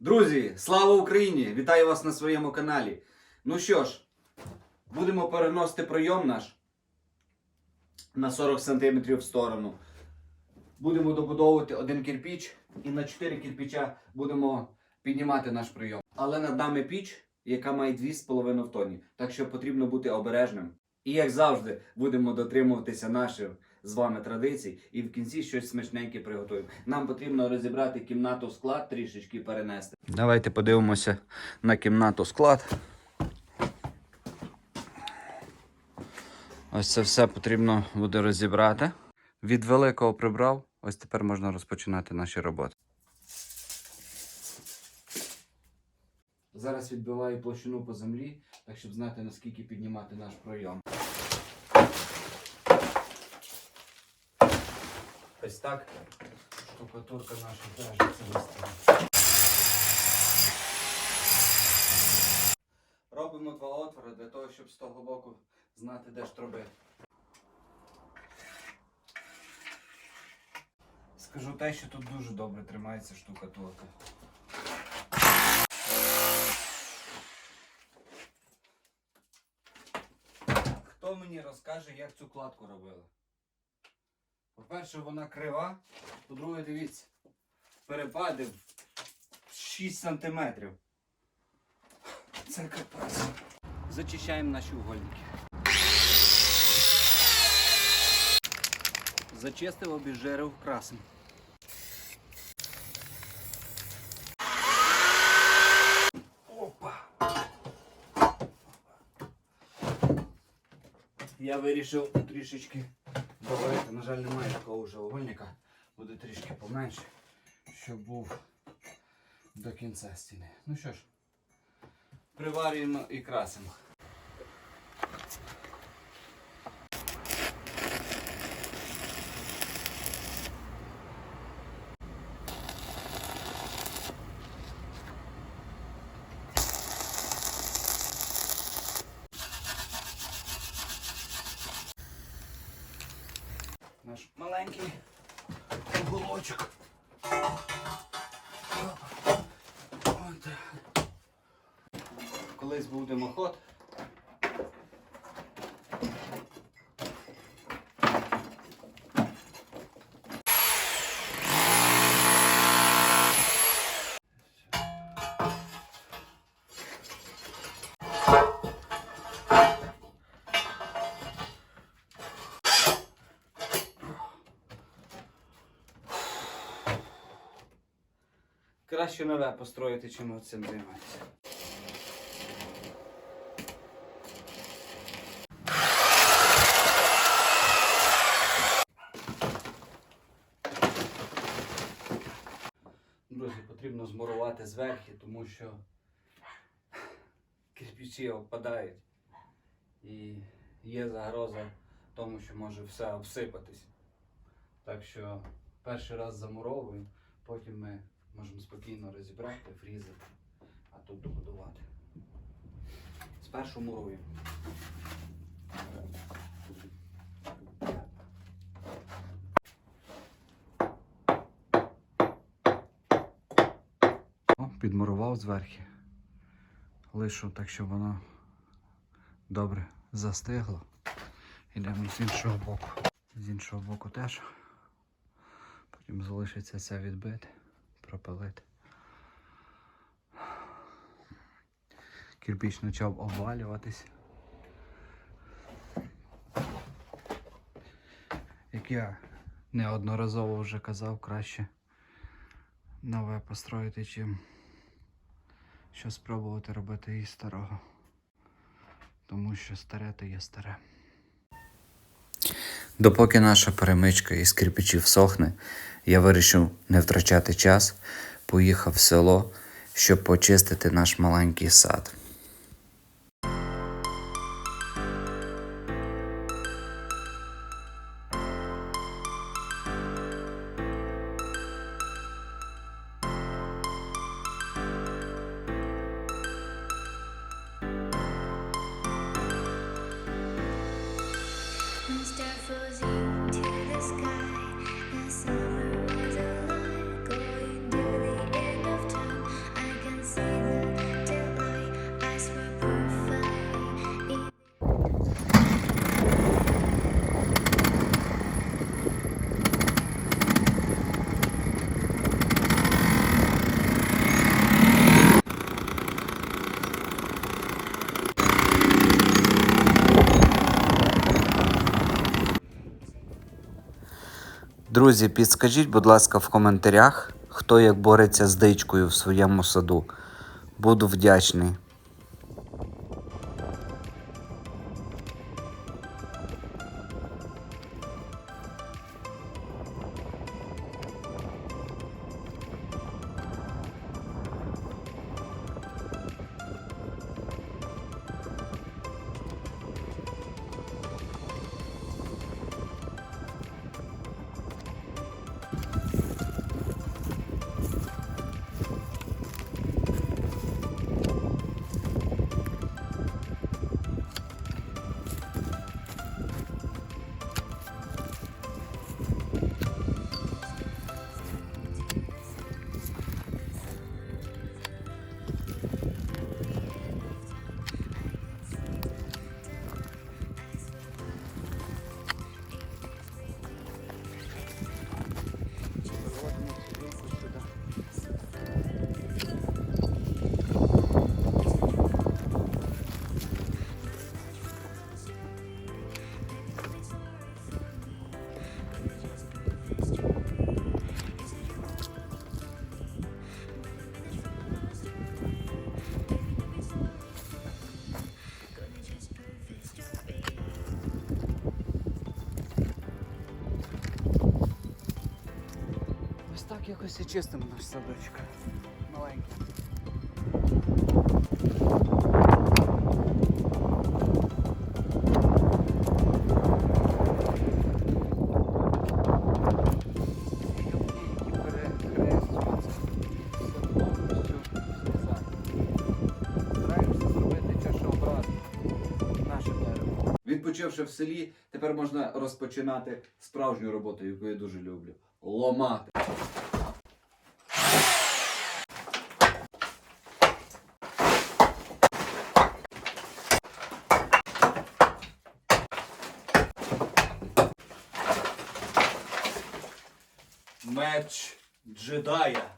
Друзі, слава Україні! Вітаю вас на своєму каналі. Ну що ж, будемо переносити пройом наш на 40 см в сторону. Будемо добудовувати один кирпіч і на 4 кирпича будемо піднімати наш прийом. Але над нами піч, яка має 2,5 тонні. Так що потрібно бути обережним. І як завжди, будемо дотримуватися наших з вами традицій і в кінці щось смачненьке приготуємо. Нам потрібно розібрати кімнату склад, трішечки перенести. Давайте подивимося на кімнату склад. Ось це все потрібно буде розібрати. Від великого прибрав. Ось тепер можна розпочинати наші роботи. Зараз відбиваю площину по землі, так щоб знати наскільки піднімати наш пройом. Ось так. Штукатурка наша теж виставить. Робимо два отвори для того, щоб з того боку знати, де ж труби. Скажу те, що тут дуже добре тримається штукатурка. Хто мені розкаже, як цю кладку робили? По-перше, вона крива, по-друге, дивіться, перепади в 6 сантиметрів. Це капець. Зачищаємо наші угольники. Зачистив, обіжерив, красим. Опа! Я вирішив трішечки добавити. На жаль, немає такого вже угольника. Буде трішки поменше, щоб був до кінця стіни. Ну що ж, приварюємо і красимо. Колись був димоход. Краще нове построїти, чим цим займатися. Друзі, потрібно змурувати зверху, тому що кирпичі опадають. І є загроза тому, що може все обсипатись. Так що перший раз замуровуємо, потім ми можемо спокійно розібрати, врізати, а тут добудувати. Спершу муруємо. Підмурував зверху. Лишу так, щоб воно добре застигло. Йдемо з іншого боку. З іншого боку теж. Потім залишиться це відбити, пропилити. Кирпіч почав обвалюватись. Як я неодноразово вже казав, краще нове построїти, чим що спробувати робити і старого. Тому що старе то є старе. Допоки наша перемичка із кирпичів сохне, я вирішив не втрачати час, поїхав в село, щоб почистити наш маленький сад. Друзі, підскажіть, будь ласка, в коментарях, хто як бореться з дичкою в своєму саду. Буду вдячний. Так якось і чистимо наш садочок. Маленький. Відпочивши в селі, тепер можна розпочинати справжню роботу, яку я дуже люблю. Ломати. Меч джедая.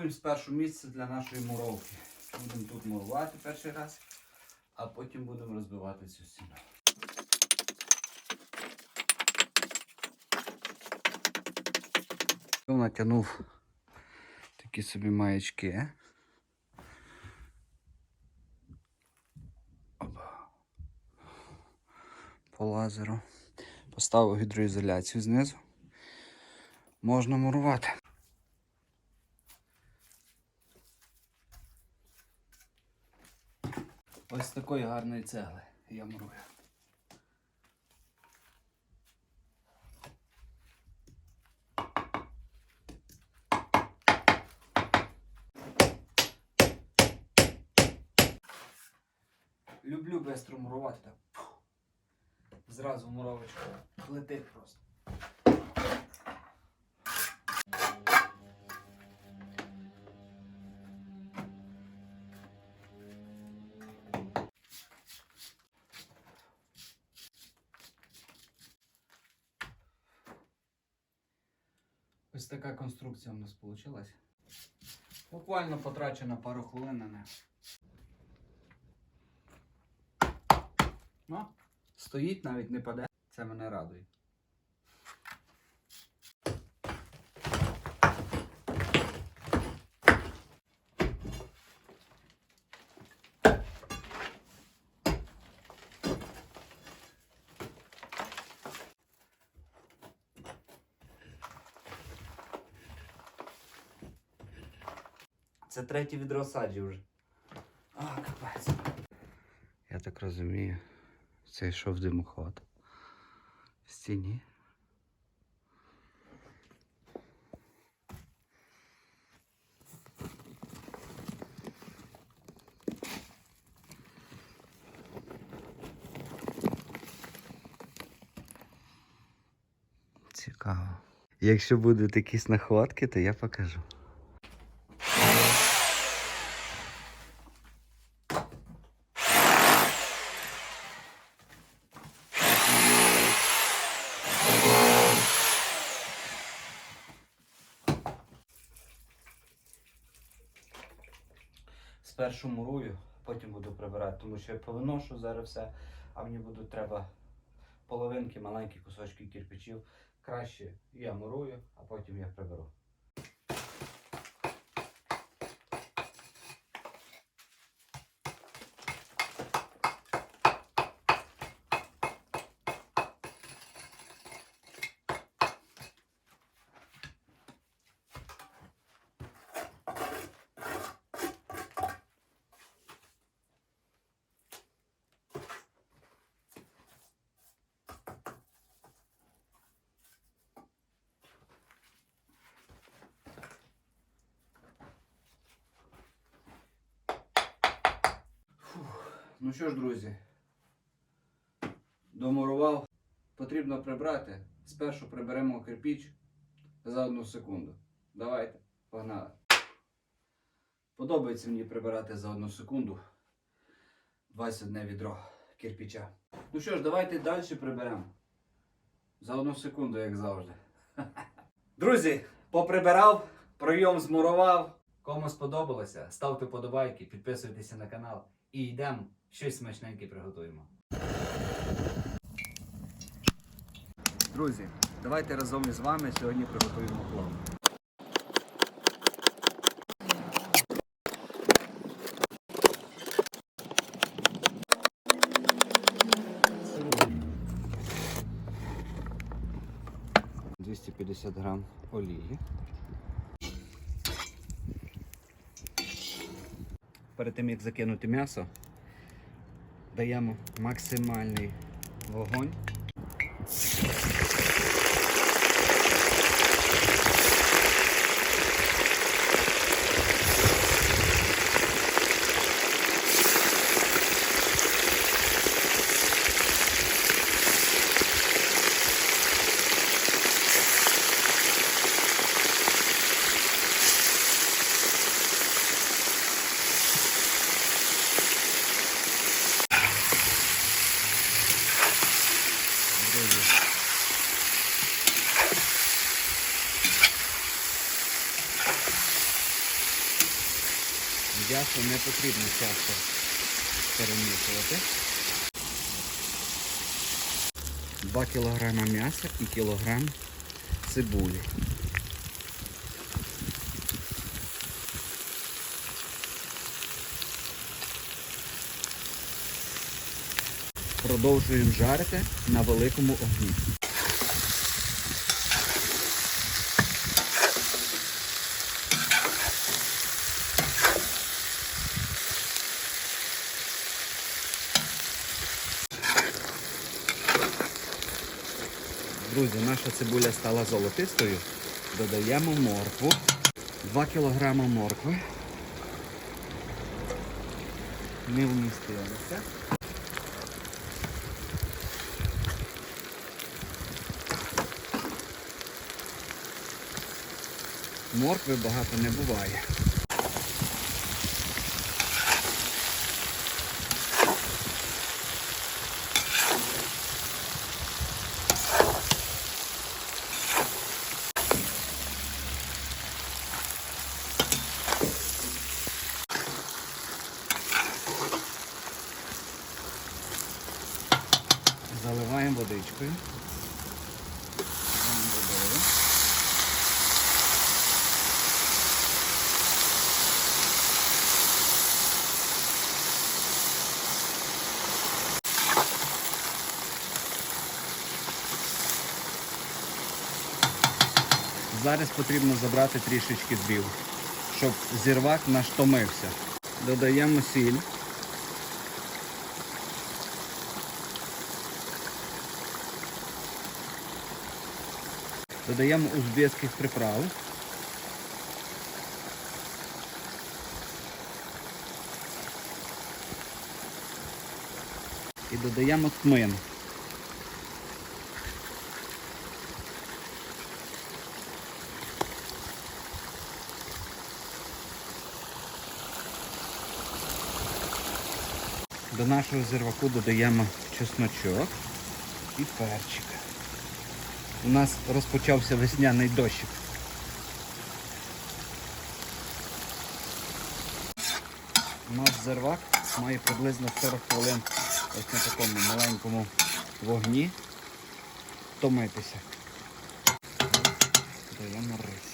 Готуємо спершу місце для нашої муровки. Будемо тут мурувати перший раз, а потім будемо розбивати цю стіну. Натягнув такі собі маячки. По лазеру. Поставив гідроізоляцію знизу. Можна мурувати. Ось з такої гарної цегли я мурую. Люблю бистро мурувати так. Зразу муровочка летить просто. Ось така конструкція у нас вийшла. Буквально потрачено пару хвилин на неї. Ну, стоїть, навіть не паде. Це мене радує. Це третє відро саджі вже. А, капець. Я так розумію, це йшов димоход в стіні. цікаво. Якщо будуть якісь находки, то я покажу. Спершу мурую, потім буду прибирати, тому що я повиношу зараз все, а мені будуть треба половинки, маленькі кусочки кирпичів. Краще я мурую, а потім я приберу. Ну що ж, друзі, домурував. Потрібно прибрати. Спершу приберемо кирпіч за одну секунду. Давайте, погнали. Подобається мені прибирати за одну секунду 21 відро кирпіча. Ну що ж, давайте далі приберемо. За одну секунду, як завжди. Друзі, поприбирав, прийом змурував. Кому сподобалося, ставте подобайки, підписуйтеся на канал і йдемо щось смачненьке приготуємо. Друзі, давайте разом із вами сьогодні приготуємо плов. Двісті п'ятдесят грам олії. Перед тим як закинути м'ясо, даємо максимальний вогонь. Друзі. М'ясо не потрібно часто перемішувати. 2 кг м'яса і кілограм цибулі. Продовжуємо жарити на великому огні. Друзі, наша цибуля стала золотистою. Додаємо моркву. 2 кг моркви. Не вмістилося. Моркви багато не буває. Зараз потрібно забрати трішечки дрів, щоб зірвак наш томився. Додаємо сіль. Додаємо узбецьких приправ. І додаємо тмин. До нашого зірваку додаємо чесночок і перчик. У нас розпочався весняний дощик. Наш зервак має приблизно 40 хвилин ось на такому маленькому вогні томитися. Даємо рис.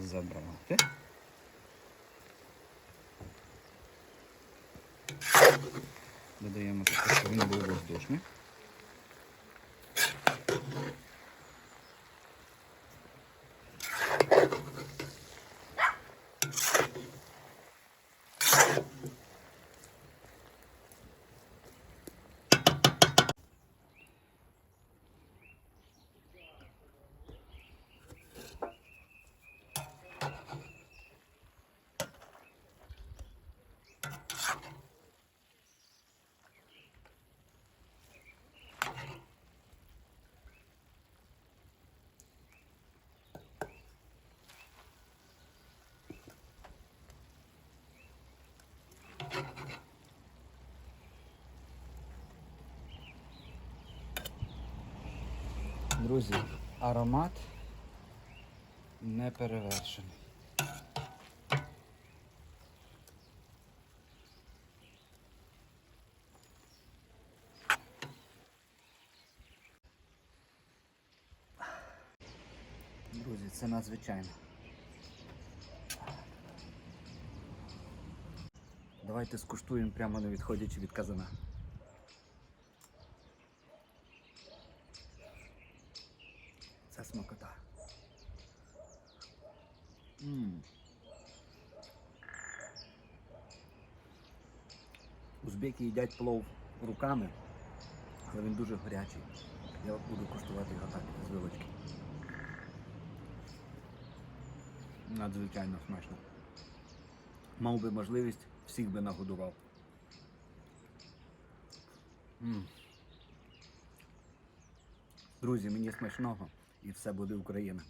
Треба забрати. Додаємо таке, щоб він був воздушний. Друзі, аромат не перевершений. Друзі, це надзвичайно. Давайте скуштуємо прямо не відходячи від казана. Це смакота. М. Узбеки їдять плов руками, але він дуже гарячий. Я буду куштувати його так з вилочки. Надзвичайно смачно. Мав би можливість, всіх би нагодував. М. Друзі, мені смачного і все буде Україна.